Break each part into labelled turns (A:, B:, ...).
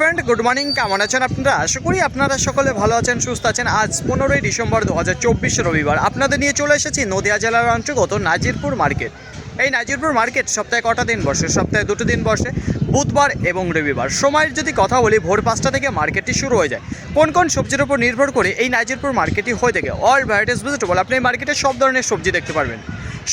A: Friend, good morning. কেমন আছেন আপনারা? আশা করি আপনারা সকলে ভালো আছেন, সুস্থ আছেন। আজ পনেরোই ডিসেম্বর দু হাজার চব্বিশ রবিবার। আপনাদের নিয়ে চলে এসেছি নদিয়া জেলার অন্তর্গত নাজিরপুর মার্কেট। এই নাজিরপুর মার্কেট সপ্তাহে কটা দিন বসে? সপ্তাহে দুটো দিন বসে, বুধবার এবং রবিবার। সময়ের যদি কথা বলি, ভোর পাঁচটা থেকে মার্কেটটি শুরু হয়ে যায়। কোন কোন সবজির উপর নির্ভর করে এই নাজিরপুর মার্কেটটি হয়ে থাকে? অল ভ্যারাইটিস ভেজিটেবল আপনি এই মার্কেটে সব ধরনের সবজি দেখতে পারবেন।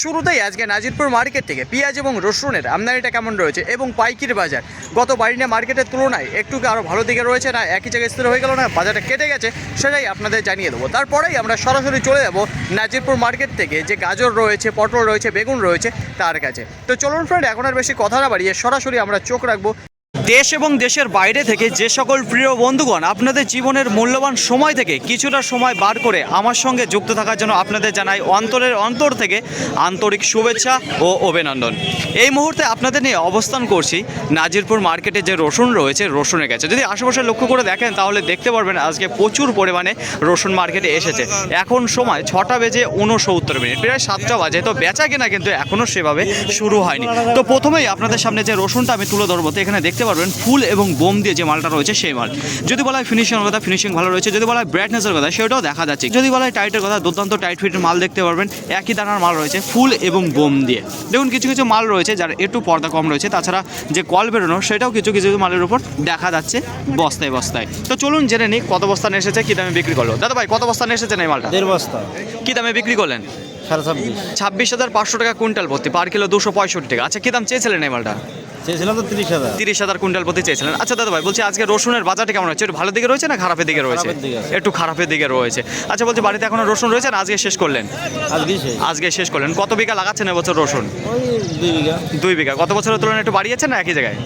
A: শুরুতেই আজকে নাজিরপুর মার্কেট থেকে পেঁয়াজ এবং রসুনের আমদানিটা কেমন রয়েছে এবং পাইকির বাজার? গত বাড়িনা মার্কেটের তুলনায় একটু আরও ভালো দিকে রয়েছে না একই জায়গায় স্থির হয়ে গেল না? বাজারটা কেটে গেছে, সেটাই আপনাদের জানিয়ে দেবো। তারপরেই আমরা সরাসরি চলে যাব নাজিরপুর মার্কেট থেকে। যে গাজর রয়েছে, পটল রয়েছে, বেগুন রয়েছে, তার কাছে। তো চলুন ফ্রেন্ড এখন আর বেশি কথা না বাড়িয়ে সরাসরি আমরা চোখ রাখব। দেশ এবং দেশের বাইরে থেকে যে সকল প্রিয় বন্ধুগণ আপনাদের জীবনের মূল্যবান সময় থেকে কিছুটা সময় বার করে আমার সঙ্গে যুক্ত থাকার জন্য আপনাদের জানাই অন্তরের অন্তর থেকে আন্তরিক শুভেচ্ছা ও অভিনন্দন। এই মুহূর্তে আপনাদের নিয়ে অবস্থান করছি নাজিরপুর মার্কেটে যে রসুন রয়েছে রসুনের কাছে যদি আশেপাশে লক্ষ্য করে দেখেন তাহলে দেখতে পারবেন আজকে প্রচুর পরিমাণে রসুন মার্কেটে এসেছে। এখন সময় ছটা বেজে উনসত্তর মিনিট, প্রায় সাতটা বাজে। তো বেচা কেনা কিন্তু এখনও সেভাবে শুরু হয়নি। তো প্রথমেই আপনাদের সামনে যে রসুনটা আমি তুলে ধরবো, তো এখানে দেখতে পারবেন ফুল এবং বোম দিয়ে যে মালটা রয়েছে সেই মাল। যদি বলা হয় ফিনিশিংয়ের কথা ফিনিশিং ভালো রয়েছে। যদি বলা হয় ব্রাইটনেসের কথা সেটাও দেখা যাচ্ছে। যদি বলা হয় টাইটের কথা দুর্দান্ত টাইট ফিটের মাল দেখতে পারবেন। একই দানার মাল রয়েছে ফুল এবং বোম দিয়ে। দেখুন কিছু কিছু মাল রয়েছে যার একটু পর্দা কম রয়েছে। তাছাড়া যে কল বেরোনো সেটাও কিছু কিছু মালের উপর দেখা যাচ্ছে বস্তায় বস্তায়। তো চলুন জেনে নিই কত বস্তা নিয়ে এসেছে কী দামে বিক্রি করল? দাদা ভাই কত বস্তা নিয়ে এসেছেন এই মালটা?
B: দেড় বস্তা।
A: কী দামে বিক্রি করলেন?
B: সাড়ে ছাব্বিশ।
A: ছাব্বিশ হাজার পাঁচশো টাকা কুইন্টাল প্রতি পার কিলো দুশো পঁয়ষট্টি টাকা। আচ্ছা কী দাম চেয়েছিলেন এই মালটা?
B: চেয়েছিলাম তো তিরিশ হাজার।
A: তিরিশ হাজার কুইন্টাল প্রতি চেয়েছিলেন। আচ্ছা দাদা ভাই বলছি আজকে রসুনের বাজারটা কেমন রয়েছে একটু ভালো দিকে রয়েছে না খারাপের দিকে রয়েছে। একটু খারাপের দিকে রয়েছে। আচ্ছা বলছি বাড়িতে এখনও রসুন রয়েছে না আজকে শেষ করলেন?
B: আজকে শেষ।
A: করলেন। কত বিঘা লাগাচ্ছেন এবছর রসুন?
B: দুই বিঘা।
A: দুই বিঘা। গত বছরের তুলনায় একটু বাড়িয়েছে না একই জায়গায়?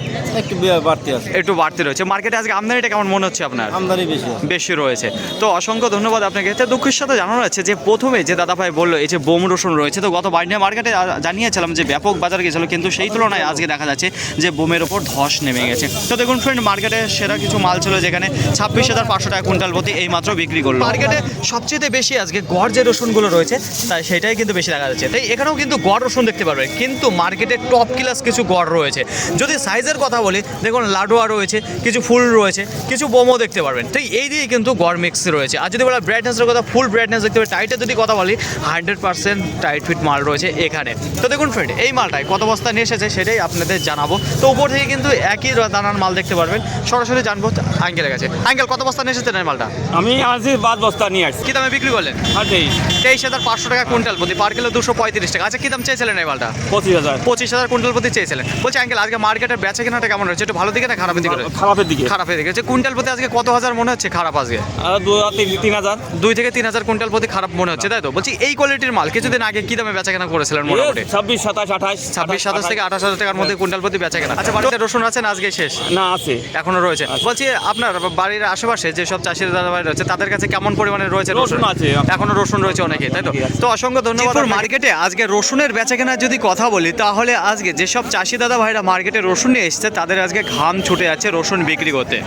B: একটু বাড়তি আছে।
A: একটু বাড়তি রয়েছে। মার্কেটে আজকে আমদানিটা কেমন মনে হচ্ছে আপনার?
B: আমদানি বেশি
A: বেশি রয়েছে। তো অসংখ্য ধন্যবাদ আপনাকে। তো দুঃখের সাথে জানানো যাচ্ছে যে প্রথমে যে দাদা ভাই বলল এই যে বোম রসুন রয়েছে। তো গত বাইন্ডিয়া মার্কেটে জানিয়েছিলাম যে ব্যাপক বাজার গেছিল, কিন্তু সেই তুলনায় আজকে দেখা যাচ্ছে যে বোমের ওপর ধস নেমে গেছে। তো দেখুন ফ্রেন্ড মার্কেটে সেরা কিছু মাল ছিল যেখানে ছাব্বিশ হাজার পাঁচশো টাকা কুইন্টাল প্রতি এই মাত্র বিক্রি করল। মার্কেটে সবচেয়ে বেশি আজকে গড় যে রসুনগুলো রয়েছে, তাই সেটাই কিন্তু বেশি দেখা যাচ্ছে। তাই এখানেও কিন্তু গড় রসুন দেখতে পারবে, কিন্তু মার্কেটে টপ ক্লাস কিছু গড় রয়েছে। যদি সাইজের কথা বলি, দেখুন লাডুয়া রয়েছে, কিছু ফুল রয়েছে, কিছু বোমও দেখতে পারবেন। ঠিক এই দিয়ে কিন্তু গড় মিক্স রয়েছে। আর যদি বলা ব্রাইটনেসের কথা ফুল ব্রাইটনেস দেখতে পাবে টাইটের যদি কথা বলি হান্ড্রেড পার্সেন্ট টাইট ফিট মাল রয়েছে এখানে। তো দেখুন ফ্রেন্ড এই মালটায় কত বস্তা নিয়ে এসেছে সেটাই আপনাদের জানাব। তো উপর থেকে কিন্তু একই দানার মাল দেখতে পারবেন। সরাসরি জানব আঙ্কেলের কাছে। আঙ্কেল কত বস্তা নিয়ে এসেছেন এই মালটা?
C: আমি আনছি বাদ বস্তা নিয়ে আসছি।
A: কি দামে বিক্রি করলেন?
C: তেইশ।
A: তেইশ হাজার পাঁচশো টাকা কুইন্টাল প্রতি পার কিলো দুশো পঁয়ত্রিশ টাকা। আচ্ছা কি দাম চেয়েছিলেন এই মালটা?
C: পঁচিশ হাজার।
A: পঁচিশ হাজার কুইন্টাল প্রতি চেয়েছিলেন। বলছি আঙ্কেল আজকে মার্কেটের বেচা কেনাটা কেমন রয়েছে একটু ভালো দিকে না খারাপের দিকে?
C: খারাপের দিকে।
A: খারাপের দিকে। হচ্ছে কুইন্টাল প্রতি আজকে কত হাজার মনে হচ্ছে খারাপ আজকে?
C: দু হাজার তিন তিন হাজার।
A: দুই থেকে তিন হাজার কুইন্টাল প্রতি খারাপ মনে হচ্ছে তাই তো? বলছি এই কোয়ালিটির মাল কিছুদিন আগে কি দামে বেচা কেনা করেছিলেন মোটামুটি?
C: ছাব্বিশ সাতাশ আঠাশ
A: ছাব্বিশ সাতাশ থেকে আঠাশ হাজার টাকার মধ্যে কুইন্টাল প্রতি বেচা কেনা আচ্ছা বাড়িতে রসুন আছেন আজকে শেষ?
C: না আছে।
A: এখনও রয়েছে। বলছি আপনার বাড়ির আশেপাশে যে সব চাষির দাদা ভাই রয়েছে তাদের কাছে কেমন পরিমাণে রয়েছে
C: রসুন আছে।
A: এখনও। রসুন রয়েছে অনেকে তাই তো? তো অসংখ্য ধন্যবাদ মার্কেটে আজকে রসুনের বেচা কেনার যদি কথা বলি তাহলে আজকে যেসব চাষি দাদা ভাইরা মার্কেটে রসুন নিয়ে এসছে তাদের আজকে ঘাম ছুটে যাচ্ছে রসুন বিক্রি করতে।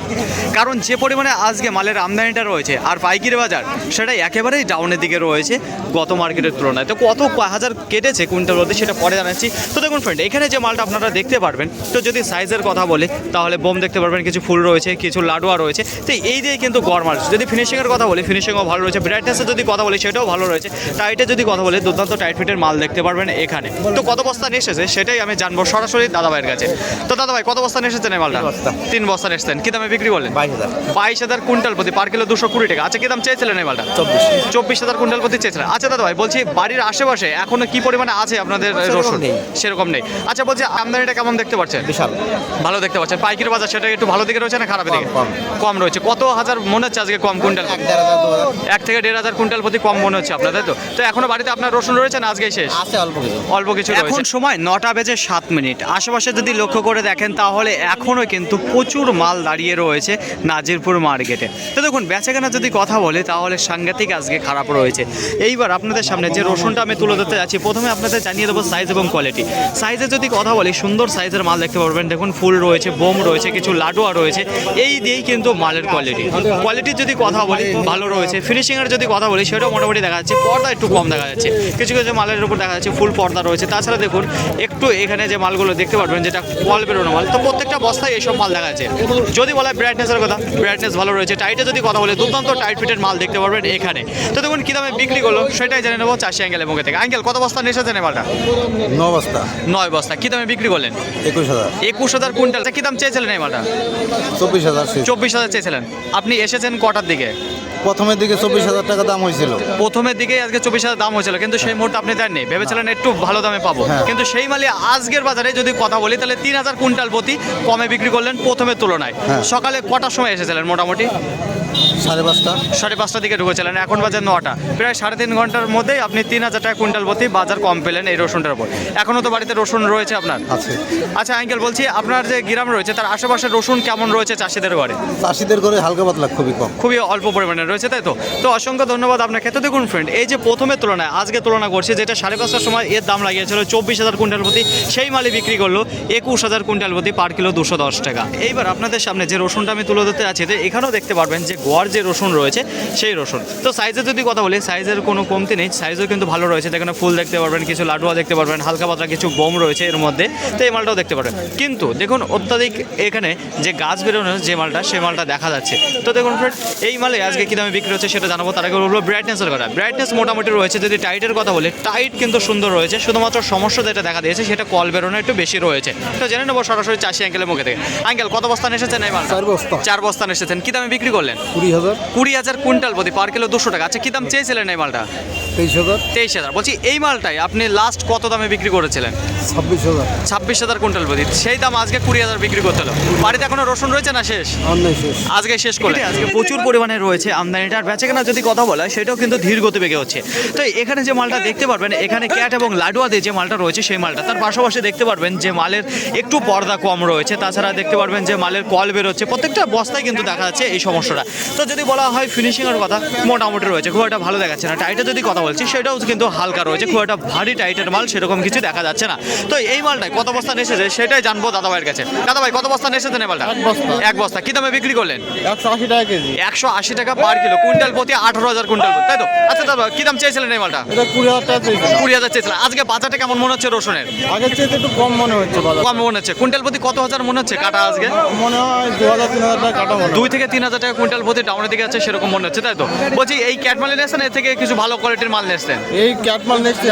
A: কারণ যে পরিমাণে আজকে মালের আমদানিটা রয়েছে আর পাইকারি বাজার সেটা একেবারেই ডাউনের দিকে রয়েছে গত মার্কেটের তুলনায়। তো কত হাজার কেটেছে কুইন্টাল প্রতি সেটা পরে জানাচ্ছি। তো দেখুন ফ্রেন্ড এখানে যে মালটা আপনারা দেখতে পারবেন তো যদি সাইজের কথা বলি তাহলে বোম দেখতে পারবেন কিছু ফুল রয়েছে কিছু লাডুয়া রয়েছে। তো এই দিয়ে কিন্তু গড় মাল। যদি ফিনিশিংয়ের কথা বলি ফিনিশিংও ভালো রয়েছে। ব্রাইটনেসের যদি কথা বলি সেটাও ভালো রয়েছে। টাইটের যদি কথা বলি দুর্দান্ত টাইট ফিটের মাল দেখতে পারবেন এখানে। তো কত বস্তা নিয়ে এসেছে সেটাই আমি জানব সরাসরি দাদা ভাইয়ের কাছে। তো দাদা ভাই কত বস্তা নিয়ে এসেছেন এই মালটা। তিন বস্তা। নিয়ে এসেছেন। কি দামে বিক্রি করলেন?
B: বাইশ হাজার।
A: বাইশ হাজার কুইন্টাল প্রতি পার কিলো দুশো কুড়ি টাকা। আচ্ছা কি দাম চেয়েছিলেন এই মালটা?
B: চব্বিশ।
A: চব্বিশ হাজার কুইন্টাল প্রতি চেয়েছিলেন। আচ্ছা দাদা ভাই বলছি বাড়ির আশেপাশে এখনও কি পরিমাণে আছে আপনাদের রসুন?
B: নেই।
A: সেরকম নেই। আচ্ছা বলছি আমদানিটা কেমন দেখতে পাচ্ছেন?
B: বিশাল।
A: ভালো দেখতে পাচ্ছেন। পাইকারি বাজার সেটা একটু ভালো দিকে রয়েছে না খারাপের দিকে?
B: কম,
A: রয়েছে। কত হাজার মনে হচ্ছে আজকে কম কুইন্টাল?
B: এক
A: থেকে দেড় হাজার কুইন্টাল প্রতি কম মনে হচ্ছে আপনার তাই তো? তো এখনও বাড়িতে আপনার রসুন রয়েছে না আজকেই শেষ?
B: আছে অল্প কিছু।
A: অল্প কিছু এখন সময় নটা বেজে সাত মিনিট। আশেপাশে যদি লক্ষ্য করে দেখেন তাহলে এখনও কিন্তু প্রচুর মাল দাঁড়িয়ে রয়েছে নাজিরপুর মার্কেটে। তো দেখুন বেচাকেনা যদি কথা বলে তাহলে সাংঘাতিক আজকে খারাপ রয়েছে। এইবার আপনাদের সামনে যে রসুনটা আমি তুলে ধরতে যাচ্ছি। প্রথমে আপনাদের জানিয়ে দেবো সাইজ এবং কোয়ালিটি সাইজে যদি কথা বলি, সুন্দর সাইজের মাল দেখতে পারবেন। দেখুন, ফুল রয়েছে, বোম রয়েছে, কিছু লাডুয়া রয়েছে। এই দিয়েই কিন্তু মালের কোয়ালিটি কোয়ালিটির যদি কথা বলি, ভালো রয়েছে। ফিনিশিংয়ের যদি কথা বলি, সেটাও মোটামুটি দেখা যাচ্ছে। পর্দা একটু কম দেখা যাচ্ছে। কিছু কিছু মালের উপর দেখা যাচ্ছে ফুল পর্দা রয়েছে। তাছাড়া দেখুন, একটু এখানে যে মালগুলো দেখতে পারবেন, যেটা কল বেরোনো মাল, তো প্রত্যেকটা বস্তায় এইসব মাল দেখা যাচ্ছে। যদি বলা হয় ব্রাইটনেসের কথা ব্রাইটনেস ভালো রয়েছে। টাইটে যদি কথা বলি, দুর্দান্ত টাইট ফিটের মাল দেখতে পারবেন এখানে। তো দেখুন, কী দামে বিক্রি করল, সেটাই জেনে নেব। চাষি অ্যাঙ্গেলের মুখে থেকে। অ্যাঙ্গেল কত বস্তা এসেছেন এই
B: ন বস্তা।
A: নয় বস্তা। কী দামে বিক্রি করলেন?
B: একুশ হাজার।
A: একুশ হাজার কুইন্টাল। কী দাম চেয়েছিলেন মালটা?
B: চব্বিশ হাজার
A: চব্বিশ হাজার চেয়েছিলেন। আপনি এসেছেন কটার দিকে?
B: প্রথমের দিকে চব্বিশ হাজার টাকা দাম হয়েছিল।
A: প্রথমের দিকে আজকে চব্বিশ হাজার দাম হয়েছিল। কিন্তু সেই মুহূর্তে আপনি দেননি। ভেবেছিলেন একটু ভালো দামে পাবো।
B: হ্যাঁ।
A: কিন্তু সেই মালে আজকের বাজারে যদি কথা বলি তাহলে তিন হাজার কুইন্টাল প্রতি কমে বিক্রি করলেন প্রথমের তুলনায়।
B: হ্যাঁ।
A: সকালে কটার সময় এসেছিলেন মোটামুটি?
B: সাড়ে পাঁচটা।
A: সাড়ে পাঁচটার দিকে ঢুকেছিলেন। এখন বাজার নটা। প্রায় সাড়ে তিন ঘণ্টার মধ্যেই আপনি তিন হাজার টাকা কুইন্টাল প্রতি বাজার কম পেলেন এই রসুনটার উপর। এখনও তো বাড়িতে রসুন রয়েছে আপনার?
B: আছে।
A: আচ্ছা আঙ্কেল বলছি আপনার যে গ্রাম রয়েছে তার আশেপাশে রসুন কেমন রয়েছে চাষিদের ঘরে?
B: চাষিদের ঘরে হালকা পাতলা খুবই কম।
A: খুবই অল্প পরিমাণে রয়েছে তাই তো? তো অসংখ্য ধন্যবাদ আপনাকে। তো দেখুন ফ্রেন্ড এই যে প্রথমের তুলনায় আজকে তুলনা করছে যেটা সাড়ে পাঁচটার সময় এর দাম লাগিয়েছিল চব্বিশ হাজার কুইন্টাল প্রতি সেই মালে বিক্রি করল একুশ হাজার কুইন্টাল প্রতি পার কিলো দুশো দশ টাকা। এইবার আপনাদের সামনে যে রসুনটা আমি তুলে ধরতে আছি তো এখানেও দেখতে পারবেন যে গোয়ার যে রসুন রয়েছে সেই রসুন। তো সাইজের যদি কথা বলি সাইজের কোনো কমতি নেই সাইজও কিন্তু ভালো রয়েছে। যেখানে ফুল দেখতে পারবেন কিছু লাডুয়া দেখতে পারবেন হালকা পাতলা কিছু বোম রয়েছে এর মধ্যে তো এই মালটাও দেখতে পারবেন। কিন্তু দেখুন অত্যাধিক এখানে যে গাছ বেরোনোর যে মালটা সেই মালটা দেখা যাচ্ছে। তো দেখুন ফ্রেন্ড এই মালে আজকে কী দামে বিক্রি হচ্ছে সেটা জানাব তার আগে বলব ব্রাইটনেসের কথা। ব্রাইটনেস মোটামুটি রয়েছে যদি টাইটের কথা বলি টাইট কিন্তু সুন্দর রয়েছে শুধুমাত্র সমস্যা যেটা দেখা দিয়েছে সেটা কল বেরোনো একটু বেশি রয়েছে। তো জেনে নেব সরাসরি চাষি আঙ্কেলের মুখে থেকে। আঙ্কেল কত বস্তান এসেছেন এই মাল
B: চার বস্তা।
A: চার বস্তান এসেছেন। কী দামে বিক্রি করলেন?
B: কুড়ি হাজার।
A: কুড়ি হাজার কুইন্টাল প্রতি পার কিলো দুশো টাকা। আচ্ছা কী দাম চেয়েছিলেন এই মালটা?
B: তেইশ হাজার।
A: তেইশ হাজার। বলছি এই মালটাই আপনি লাস্ট কত দামে বিক্রি করেছিলেন?
B: ছাব্বিশ হাজার।
A: ছাব্বিশ হাজার কুইন্টাল প্রতি। সেই দাম আজকে কুড়ি হাজার বিক্রি করতে হলো। বাড়িতে এখনও রসুন রয়েছে না
B: শেষ?
A: আজকে শেষ করে। আজকে প্রচুর পরিমাণে রয়েছে আমদানিটা। আর বেচাকেনা যদি কথা বলা হয়, সেটাও কিন্তু ধীর গতি বেগে হচ্ছে। তো এখানে যে মালটা দেখতে পারবেন এখানে ক্যাট এবং লাডুয়াতে যে মালটা রয়েছে সেই মালটা। তার পাশাপাশি দেখতে পারবেন যে মালের একটু পর্দা কম রয়েছে। তাছাড়া দেখতে পারবেন যে মালের কল বেরোচ্ছে। প্রত্যেকটা বস্তায় কিন্তু দেখা যাচ্ছে এই সমস্যাটা। তো যদি বলা হয় ফিনিশিংয়ের কথা মোটামুটি রয়েছে। খুব একটা ভালো দেখাচ্ছে না। টাইটে যদি কথা বলছি সেটাও কিন্তু হালকা রয়েছে খুব একটা ভারী টাইটের মাল সেরকম কিছু দেখা যাচ্ছে না। তো এই মালটায় কত বস্তা এসেছে সেটাই জানব দাদা ভাইয়ের কাছে। দাদা ভাই কত বস্তা এসেছেন এই মালটা?
B: এক বস্তা।
A: কি দামে বিক্রি করলেন?
B: একশো আশি টাকা কেজি।
A: একশো আশি টাকা পার কিলো। কুইন্টাল প্রতি আঠারো হাজার কুইন্টাল তাই তো? আচ্ছা দাদা কি দাম চেয়েছিলেন এই মালটা?
B: কুড়ি হাজার টাকা
A: কুড়ি হাজার চেয়েছিলেন। আজকে বাজারটা কেমন মনে হচ্ছে রসুনের?
B: আগের চেয়ে একটু কম মনে হচ্ছে
A: কম মনে হচ্ছে। কুইন্টাল প্রতি কত হাজার মনে হচ্ছে কাটা আজকে?
B: মনে হয় দু হাজার তিন হাজার টাকা কাটা মনে
A: দুই থেকে তিন হাজার টাকা কুইন্টাল প্রতি ডাউনের দিকে আছে সেরকম মনে হচ্ছে তাই তো? বলছি এই ক্যাটমাল নিয়েছেন এর থেকে কিছু ভালো কোয়ালিটির মাল নিয়েছেন
B: এই ক্যাটমাল নেক্সট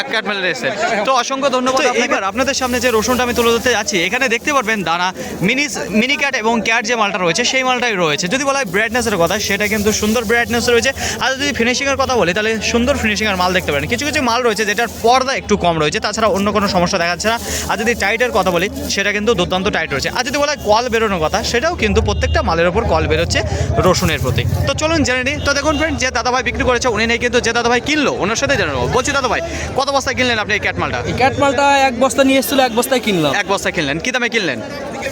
A: এক ক্যাটমেল এসেছেন তো অসংখ্য ধন্যবাদ এইবার আপনাদের সামনে যে রসুনটা আমি তুলে ধরতে যাচ্ছি এখানে দেখতে পারবেন দানা মিনি মিনি ক্যাট এবং ক্যাট যে মালটা রয়েছে সেই মালটাই রয়েছে। যদি বলা হয় ব্রাইটনেসের কথা সেটা কিন্তু সুন্দর ব্রাইটনেস রয়েছে। আর যদি ফিনিশিংয়ের কথা বলি তাহলে সুন্দর ফিনিশিংয়ের মাল দেখতে পারেন। কিছু কিছু মাল রয়েছে যেটার পর্দা একটু কম রয়েছে তাছাড়া অন্য কোনো সমস্যা দেখা যাচ্ছে না। আর যদি টাইটের কথা বলি সেটা কিন্তু দুর্দান্ত টাইট রয়েছে। আর যদি বলা হয় কল বেরোনোর কথা সেটাও কিন্তু প্রত্যেকটা মালের ওপর কল বেরোচ্ছে রসুনের প্রতি। তো চলুন জেনে নিই। তো দেখুন ফ্রেন্ড যে দাদাভাই বিক্রি করেছে উনি নেই কিন্তু যে দাদাভাই কিনলো ওনার সাথে জেনে নেব বলছি দাদাভাই কত বস্তায় কিনলেন আপনি এই ক্যাট মালটা?
D: এই ক্যাট মালটা এক বস্তা নিয়ে এসেছিল এক বস্তায় কিনলাম।
A: এক বস্তা কিনলেন। কি দামে কিনলেন?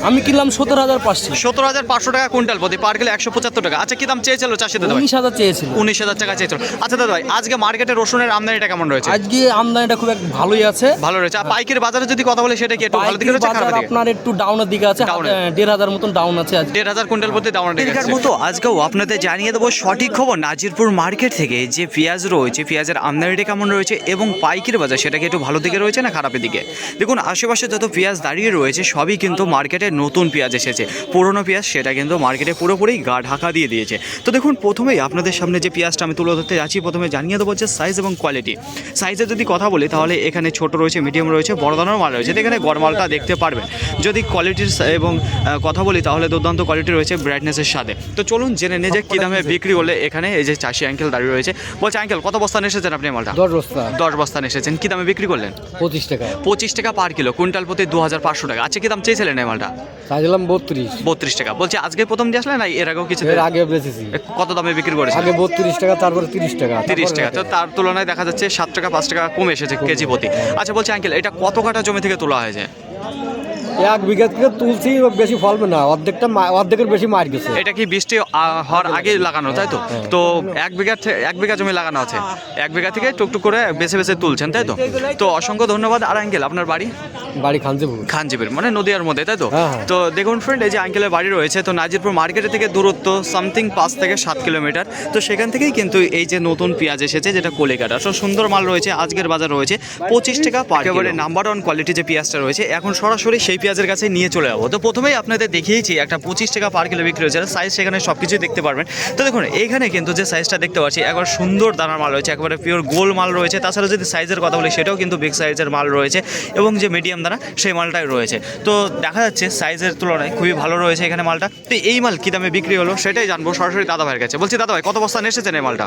D: আমি কিনলাম সত্তর হাজার পাঁচশো।
A: সত্তর হাজার পাঁচশো টাকা কুইন্টাল প্রতি পার কিলো একশো পঁচাত্তর টাকা। আচ্ছা কি দাম চেয়েছিল চাষি দাদা
D: উনিশ হাজার চেয়েছিল।
A: উনিশ হাজার টাকা চেয়েছিল। আচ্ছা দাদা ভাই আজকে মার্কেটে রসুনের আমদানিটা কেমন রয়েছে?
D: আজকে আমদানিটা খুব ভালোই আছে।
A: ভালো রয়েছে। আর পাইকের বাজারে যদি কথা বলে সেটা কি একটু ভালো দিকে রয়েছে খারাপ
D: আপনার একটু ডাউনের দিকে আছে দেড় হাজার মতন ডাউন আছে
A: দেড় হাজার কুইন্টাল প্রতি দাম মতো আজকেও আপনাদের জানিয়ে দেবো সঠিক খবর। নাজিরপুর মার্কেট থেকে যে পেঁয়াজ রয়েছে পেঁয়াজের আমদানিটা কেমন রয়েছে এবং পাইকারি বাজার, সেটা কি একটু ভালো দিকে রয়েছে না খারাপের দিকে? দেখুন, আশেপাশে যত পেঁয়াজ দাঁড়িয়ে রয়েছে, সবই কিন্তু মার্কেটে নতুন পেঁয়াজ এসেছে। পুরনো পেঁয়াজ, সেটা কিন্তু মার্কেটে পুরোপুরি গা ঢাকা দিয়ে দিয়েছে। তো দেখুন, প্রথমেই আপনাদের সামনে যে পেঁয়াজটা আমি তুলে ধরতে যাচ্ছি, প্রথমে জানিয়ে দেবো যে সাইজ এবং কোয়ালিটি সাইজের যদি কথা বলি, তাহলে এখানে ছোট রয়েছে মিডিয়াম রয়েছে, বড় ধরনের মাল রয়েছে। এখানে গড়মালটা দেখতে পারবেন। যদি কোয়ালিটির এবং কথা বলি, তাহলে দুর্দান্ত কোয়ালিটি রয়েছে ব্রাইটনেসের সাথে। তো চলুন জেনে নিয়ে যে কী দামে বিক্রি হলে এখানে এই যে চাষি আঙ্কেল দাঁড়িয়ে রয়েছে। বলছে আঙ্কেল কত বস্তান এসেছেন আপনি মালটা?
D: দশ বস্তা।
A: দশ বস্তান এসেছেন। কি দামে বিক্রি করলেন?
D: পঁচিশ টাকা।
A: পঁচিশ টাকা পার কিলো কুইন্টাল প্রতি দু হাজার পাঁচশো টাকা। আচ্ছা কি দাম চেয়েছিলেন এই মালটা?
D: চাইছিলাম বত্রিশ।
A: বত্রিশ টাকা। বলছে আজকে প্রথম দিয়ে আসলে না এর আগেও কিছু
D: এর আগে বেচেছি।
A: কত দামে বিক্রি করেছে
D: আগে বত্রিশ টাকা তারপরে তিরিশ টাকা।
A: তিরিশ টাকা। তো তার তুলনায় দেখা যাচ্ছে সাত টাকা পাঁচ টাকা কমে এসেছে কেজি প্রতি। আচ্ছা বলছি আঙ্কেল এটা কত কাটা জমি থেকে তোলা হয়েছে?
D: এক বিঘা থেকে তুলছি বেশি ফলবে না অর্ধেকটা অর্ধেকের বেশি মার গেছে।
A: এটা কি বৃষ্টি হওয়ার আগে লাগানো তাই তো? তো এক বিঘা এক বিঘা জমি লাগানো আছে। এক বিঘা থেকে টুকটুক করে বেছে বেছে তুলছেন তাই তো? তো অসংখ্য ধন্যবাদ। আর আঙ্কেল আপনার বাড়ি?
D: বাড়ি খানজিপুর।
A: খানজিবের মানে নদিয়ার মধ্যে তাই তো?
D: হ্যাঁ, হ্যাঁ।
A: তো দেখুন ফ্রেন্ড এই যে আঙ্কেলের বাড়ি রয়েছে তো নাজিরপুর মার্কেট থেকে দূরত্ব সামথিং পাঁচ থেকে সাত কিলোমিটার। তো সেখান থেকেই কিন্তু এই যে নতুন পেঁয়াজ এসেছে যেটা কলিকাটা সো সুন্দর মাল রয়েছে আজকের বাজার রয়েছে পঁচিশ টাকা পার একেবারে নাম্বার ওয়ান কোয়ালিটি যে পেঁয়াজটা রয়েছে এখন সরাসরি সেই পেঁয়াজের কাছে নিয়ে চলে যাব। তো প্রথমেই আপনাদের দেখিয়েছি একটা পঁচিশ টাকা পার কিলো বিক্রি হয়েছে। সাইজ সেখানে সব কিছুই দেখতে পারবেন। তো দেখুন এইখানে কিন্তু যে সাইজটা দেখতে পাচ্ছি একবার সুন্দর দানার মাল রয়েছে একবারে পিওর গোল মাল রয়েছে। তাছাড়া যদি সাইজের কথা বলি সেটাও কিন্তু বিগ সাইজের মাল রয়েছে এবং যে মিডিয়াম দানা সেই মালটাই রয়েছে। তো দেখা যাচ্ছে সাইজের তুলনায় খুবই ভালো রয়েছে এখানে মালটা। তো এই মাল কী দামে বিক্রি হলো সেটাই জানব সরাসরি দাদা ভাইয়ের কাছে। বলছি দাদা ভাই কত বস্তা এসেছেন এই মালটা?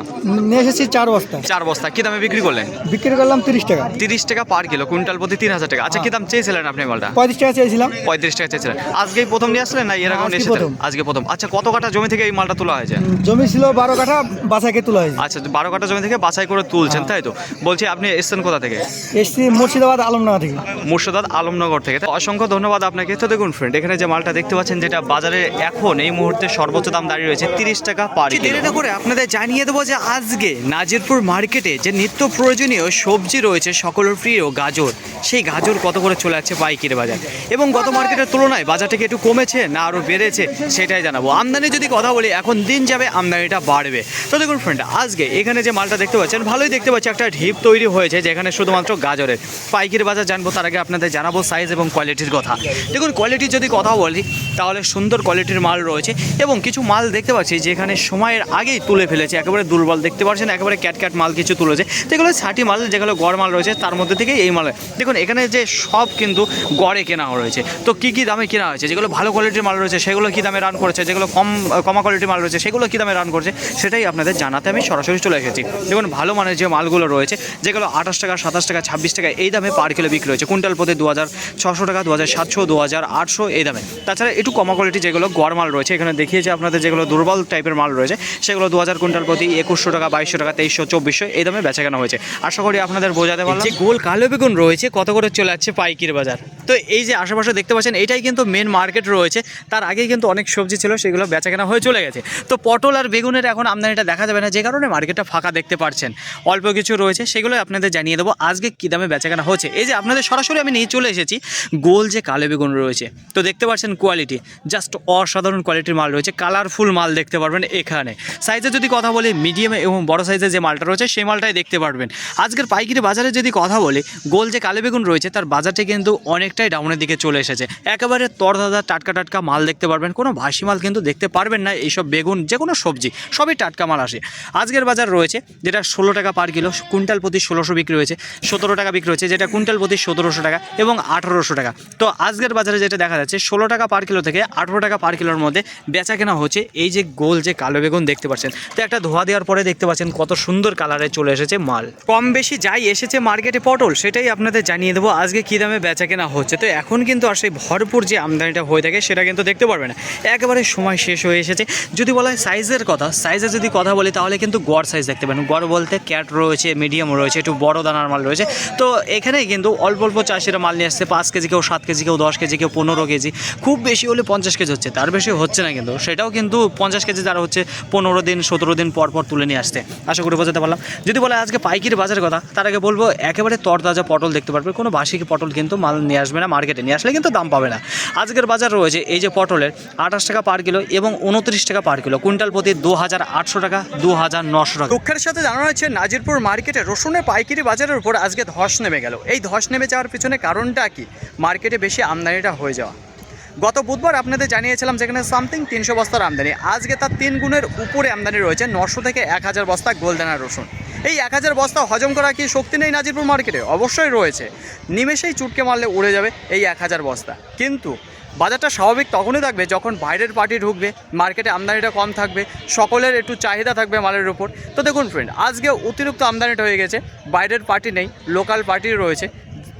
E: এসেছি চার বস্তা।
A: চার বস্তা কী দামে বিক্রি করলেন?
E: বিক্রি করলাম তিরিশ টাকা।
A: তিরিশ টাকা পার কিলো কুইন্টাল প্রতি তিন হাজার টাকা। আচ্ছা কী দাম চেয়েছিলেন আপনি মালটা?
E: পঁয়ত্রিশ টাকা চেয়েছিলাম
A: পঁয়ত্রিশ টাকা চেয়েছিলেন। আজকেই প্রথম নিয়ে আসলেন না এর আগেও
E: আজকে
A: নিয়ে এসেছিলেন?
E: প্রথম।
A: আজকে প্রথম। আচ্ছা কত কাটা জমি থেকে এই মালটা তোলা হয়েছে?
E: জমি ছিল বারো কাঠা বাসাকে তোলা হয়েছে।
A: আচ্ছা বারো কাটা জমি থেকে বাছাই করে তুলছেন তাই তো? বলছি আপনি এসছেন কোথা থেকে?
E: এসছি মুর্শিদাবাদ আলমডাঙ্গা থেকে।
A: মুর্শিদাবাদ আলমনগর থেকে। তো অসংখ্য ধন্যবাদ আপনাকে। তো দেখুন ফ্রেন্ড এখানে যে মালটা দেখতে পাচ্ছেন যেটা বাজারে এখন এই মুহূর্তে সর্বোচ্চ দাম দাঁড়িয়ে রয়েছে তিরিশ টাকা পার দেরি করে আপনাদের জানিয়ে দেবো যে আজকে নাজিরপুর মার্কেটে যে নিত্য প্রয়োজনীয় সবজি রয়েছে সকলের প্রিয় গাজর সেই গাজর কত করে চলে যাচ্ছে পাইকারি বাজার? এবং গত মার্কেটের তুলনায় বাজারটা কি একটু কমেছে না আরও বেড়েছে, সেটাই জানাব। আমদানি যদি কথা বলি, এখন দিন যাবে আমদানিটা বাড়বে। তো দেখুন ফ্রেন্ড আজকে এখানে যে মালটা দেখতে পাচ্ছেন, ভালোই দেখতে পাচ্ছি, একটা ঢিপ তৈরি হয়েছে যেখানে শুধুমাত্র গাজরের। পাইকারি বাজার জানব, তার আগে আপনাদের জানাব সাইজ এবং কোয়ালিটির কথা। দেখুন কোয়ালিটির যদি কথা বলি, তাহলে সুন্দর কোয়ালিটির মাল রয়েছে এবং কিছু মাল দেখতে পাচ্ছি যেখানে সময়ের আগেই তুলে ফেলেছে, একেবারে দুর্বল দেখতে পাচ্ছেন, একেবারে ক্যাট ক্যাট মাল কিছু তুলেছে। তো এগুলো ছাটি মাল, যেগুলো গড় মাল রয়েছে, তার মধ্যে থেকে এই মাল। দেখুন, এখানে যে সব কিন্তু গড়ে কেনা রয়েছে। তো কী কী দামে কেনা হয়েছে? যেগুলো ভালো কোয়ালিটির মাল রয়েছে সেগুলো কী দামে রান করেছে? যেগুলো কম কমা কোয়ালিটির মাল রয়েছে সেগুলো কী দামে রান করছে? সেটাই আপনাদের জানাতে আমি সরাসরি চলে এসেছি। দেখুন ভালো মানের যে মালগুলো রয়েছে যেগুলো আঠাশ টাকা সাতাশ টাকা ছাব্বিশ টাকা এই দামে পার কিলো বিক্রি হয়েছে। কুইন্টাল প্রতি দু হাজার ছশো টাকা দু হাজার সাতশো দু হাজার আটশো এই দামে। তাছাড়া একটু কমা কোয়ালিটি যেগুলো গড় মাল রয়েছে এখানে দেখিয়েছে আপনাদের যেগুলো দুর্বল টাইপের মাল রয়েছে সেগুলো দু হাজার কুইন্টাল প্রতি একুশশো টাকা বাইশশো টাকা তেইশশো চব্বিশশো এই দামে বেচা কেনা হয়েছে। আশা করি আপনাদের বোঝাতে পারলাম। যে গোল কালো বেগুন রয়েছে কত করে চলে যাচ্ছে পাইকির বাজার? তো এই যে আশেপাশে দেখতে পাচ্ছেন এইটাই কিন্তু মেন মার্কেট রয়েছে। তার আগে কিন্তু অনেক সবজি ছিল, সেগুলো বেচা কেনা হয়ে চলে গেছে। তো পটল আর বেগুনের এখন আমদানিটা দেখা যাবে না, যে কারণে মার্কেটটা ফাঁকা দেখতে পাচ্ছেন। অল্প কিছু রয়েছে সেগুলো আপনাদের জানিয়ে দেবো, আজকে কী দামে বেচা কেনা হচ্ছে। এই যে আপনাদের সরাসরি আমি নিয়ে চলে এসেছি, গোল যে কালো বেগুন রয়েছে। তো দেখতে পাচ্ছেন কোয়ালিটি জাস্ট অসাধারণ কোয়ালিটির মাল রয়েছে কালারফুল মাল দেখতে পারবেন এখানে। সাইজে যদি কথা বলি মিডিয়াম এবং বড় সাইজের যে মালটা রয়েছে, সেই মালটাই দেখতে পারবেন। আজকের পাইকারি বাজারে যদি কথা বলি, গোল যে কালো বেগুন রয়েছে, তার বাজারটা কিন্তু অনেকটাই ডাউনের দিকে চলে এসেছে। একেবারে তরতাজা টাটকা টাটকা মাল দেখতে পারবেন। কোনো ভাসি মাল কিন্তু দেখতে পারবেন না এইসব বেগুন যে কোনো সবজি, সবই টাটকা মাল আসে। আজকের বাজার রয়েছে যেটা ষোলো টাকা পার কিলো, কুইন্টাল প্রতি ষোলোশো বিক্রি হয়েছে, সতেরো টাকা বিক্রি হয়েছে, যেটা কুইন্টাল প্রতি সতেরোশো টাকা এবং আঠারোশো টাকা। তো আজকের বাজারে যেটা দেখা যাচ্ছে, ষোলো টাকা পার কিলো থেকে আঠেরো টাকা পার কিলোর মধ্যে বেচা কেনা হচ্ছে এই যে গোল, যে কালো বেগুন দেখতে পাচ্ছেন। তো একটা ধোয়া দেওয়ার পরে দেখতে পাচ্ছেন কত সুন্দর কালারে চলে এসেছে মাল। কম বেশি যাই এসেছে মার্কেটে পটল, সেটাই আপনাদের জানিয়ে দেবো আজকে কী দামে বেচা কেনা হচ্ছে। তো এখন কিন্তু আর সেই ভরপুর যে আমদানিটা হয়ে থাকে সেটা কিন্তু দেখতে পারবে না একেবারে সময় শেষ হয়ে এসেছে। যদি বলা হয় সাইজের কথা সাইজে যদি কথা বলি তাহলে কিন্তু গড় সাইজ দেখতে পাবেন। গড় বলতে ক্যাট রয়েছে মিডিয়াম রয়েছে, একটু বড় দানার মাল রয়েছে। তো এখানে কিন্তু অল্প অল্প চাষিরা মাল নিয়ে আসছে। পাঁচ কেজি কেউ সাত কেজি, কেউ দশ কেজি, কেউ পনেরো কেজি। খুব বেশি হলে পঞ্চাশ কেজি হচ্ছে। তার বেশি হচ্ছে না কিন্তু। সেটাও কিন্তু পঞ্চাশ কেজি যারা হচ্ছে পনেরো দিন, সতেরো দিন পর পর তুলে নিয়ে আসতে আশা করি বোঝাতে পারলাম। যদি বলে আজকে পাইকির বাজারের কথা, তার আগে বলব, একেবারে তরতাজা পটল দেখতে পারবে। কোনো বাসি পটল কিন্তু মাল নিয়ে আসবে না মার্কেটে নিয়ে আসলে কিন্তু দাম পাবে না। আজকের বাজার রয়েছে এই যে পটলের, আঠাশ টাকা পার কিলো এবং উনত্রিশ টাকা পার কিলো কুইন্টাল প্রতি দু হাজার আটশো টাকা দু হাজার নশো টাকা। দুঃখের সাথে জানানো হয়েছে, নাজিরপুর মার্কেটে রসুনের পাইকারি বাজারের উপর আজকে ধস নেমে গেল। এই ধস নেমে যাওয়ার পিছনে কারণটা কি? মার্কেটে বেশি আমদানিটা হয়ে যাওয়া। গত বুধবার আপনাদের জানিয়েছিলাম যেখানে সামথিং তিনশো বস্তার আমদানি। আজকে তার তিন গুণের উপরে আমদানি রয়েছে নশো থেকে এক হাজার বস্তা গোলদানা রসুন। এই এক হাজার বস্তা হজম করা কি শক্তি নেই নাজিরপুর মার্কেটে? অবশ্যই রয়েছে। নিমেষেই চুটকে মারলে উড়ে যাবে এই এক হাজার বস্তা। কিন্তু বাজারটা স্বাভাবিক তখনই থাকবে যখন বাইরের পার্টি ঢুকবে, মার্কেটে আমদানিটা কম থাকবে, সকলের একটু চাহিদা থাকবে মালের উপর। তো দেখুন ফ্রেন্ড আজকে অতিরিক্ত আমদানিটা হয়ে গেছে, বাইরের পার্টি নেই লোকাল পার্টি রয়েছে।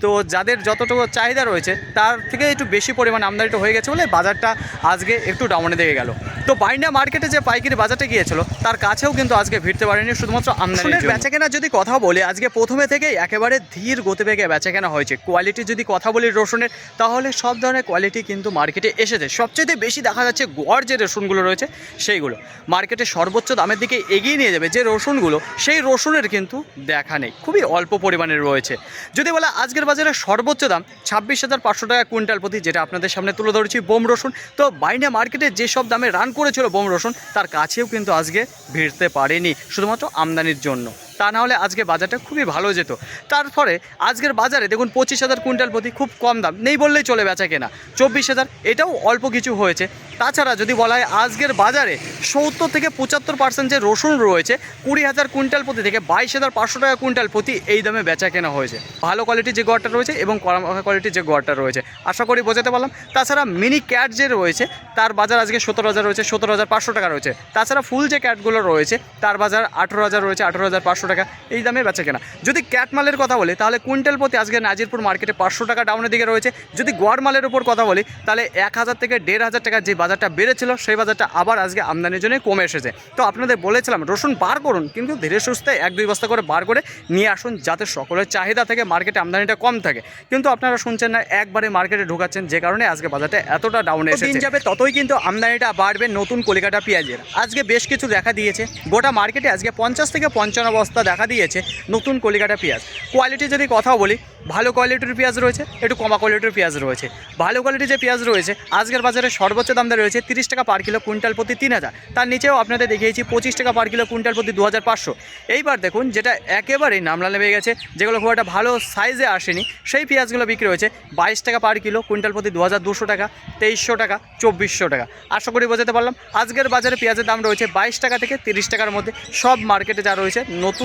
A: তো যাদের যতটুকু চাহিদা রয়েছে, তার থেকে একটু বেশি পরিমাণ আমদানিটা হয়ে গেছে বলে বাজারটা আজকে একটু ডাউনে দিকে গেল। তো বাইনা মার্কেটে যে পাইকারি বাজারটা গিয়েছিল তার কাছেও কিন্তু আজকে ভিড়তে পারেনি শুধুমাত্র আমদানির বেচা কেনা যদি কথা বলি আজকে প্রথমে থেকেই একেবারে ধীর গতিবেগে বেচা কেনা হয়েছে। কোয়ালিটি যদি কথা বলি রসুনের তাহলে সব ধরনের কোয়ালিটি কিন্তু মার্কেটে এসেছে। সবচেয়ে বেশি দেখা যাচ্ছে গড় যে রসুনগুলো রয়েছে সেইগুলো। মার্কেটে সর্বোচ্চ দামের দিকে এগিয়ে নিয়ে যাবে যে রসুনগুলো সেই রসুনের কিন্তু দেখা নেই। খুবই অল্প পরিমাণে রয়েছে। যদি বলা আজকের বাজারে সর্বোচ্চ দাম ছাব্বিশ হাজার পাঁচশো টাকা কুইন্টাল প্রতি যেটা আপনাদের সামনে তুলে ধরেছি বোম রসুন তো বাইনা মার্কেটে যেসব দামে রান করেছিল বোম রসুন তার কাছেও কিন্তু আজকে ভিড়তে পারেনি শুধুমাত্র আমদানির জন্য। তা না হলে আজকে বাজারটা খুবই ভালো যেত। তারপরে আজকের বাজারে দেখুন পঁচিশ হাজার কুইন্টাল প্রতি খুব কম দাম, নেই বললেই চলে বেচা কেনা। চব্বিশ হাজার, এটাও অল্প কিছু হয়েছে। তাছাড়া যদি বলা হয় আজকের বাজারে সত্তর থেকে পঁচাত্তর পার্সেন্ট যে রসুন রয়েছে, কুড়ি হাজার কুইন্টাল প্রতি থেকে বাইশ হাজার পাঁচশো টাকা কুইন্টাল প্রতি এই দামে বেচা কেনা হয়েছে। ভালো কোয়ালিটির যে গড়টা রয়েছে এবং কম কোয়ালিটির যে গড়টা রয়েছে। আশা করি বোঝাতে পারলাম। তাছাড়া মিনি ক্যাট যে রয়েছে, তার বাজার আজকে সতেরো হাজার রয়েছে সতেরো হাজার পাঁচশো টাকা রয়েছে। তাছাড়া ফুল যে ক্যাটগুলো রয়েছে, তার বাজার আঠেরো হাজার রয়েছে, আঠেরো হাজার পাঁচশো টাকা এই দামে বেচা কেনা। যদি ক্যাট মালের কথা বলি তাহলে কুইন্টাল প্রতি আজকে নাজিরপুর মার্কেটে পাঁচশো টাকা ডাউনের দিকে রয়েছে। যদি গোয়ার মালের উপর কথা বলি তাহলে এক হাজার থেকে দেড় হাজার টাকার যে বাজারটা বেড়েছিল সেই বাজারটা আবার আজকে আমদানির জন্য কমে এসেছে। তো আপনাদের বলেছিলাম রসুন বার করুন কিন্তু ধীরে সুস্থে এক দুই বস্তা করে বার করে নিয়ে আসুন যাতে সকলের চাহিদা থেকে মার্কেটে আমদানিটা কম থাকে। কিন্তু আপনারা শুনছেন না একবারে মার্কেটে ঢোকাচ্ছেন যে কারণে আজকে বাজারটা এতটা ডাউনে এসেছে দিন যাবে ততই কিন্তু আমদানিটা বাড়বে নতুন কলিকাটা পেঁয়াজের। আজকে বেশ কিছু দেখা দিয়েছে। গোটা মার্কেটে আজকে পঞ্চাশ থেকে পঞ্চান্ন বস্তা দেখা দিয়েছে নতুন কলিকাটা পেঁয়াজ। কোয়ালিটি যদি কথা বলি, ভালো কোয়ালিটির পেঁয়াজ রয়েছে, একটু কমা কোয়ালিটির পেঁয়াজ রয়েছে। ভালো কোয়ালিটির যে পেঁয়াজ রয়েছে, আজকের বাজারে সর্বোচ্চ দাম দর রয়েছে তিরিশ টাকা পার কিলো কুইন্টাল প্রতি তিন হাজার। তার নিচেও আপনাদের দেখিয়েছি পঁচিশ টাকা পার কিলো কুইন্টাল প্রতি দু হাজার পাঁচশো। এইবার দেখুন, যেটা একেবারেই নামলা নেমে গেছে, যেগুলো খুব একটা ভালো সাইজে আসেনি, সেই পেঁয়াজগুলো বিক্রি হয়েছে বাইশ টাকা পার কিলো কুইন্টাল প্রতি দু হাজার দুশো টাকা, তেইশশো টাকা, চব্বিশশো টাকা। আশা করি বোঝাতে পারলাম, আজকের বাজারে পেঁয়াজের দাম রয়েছে বাইশ টাকা থেকে তিরিশ টাকার মধ্যে। সব মার্কেটে যা রয়েছে, নতুন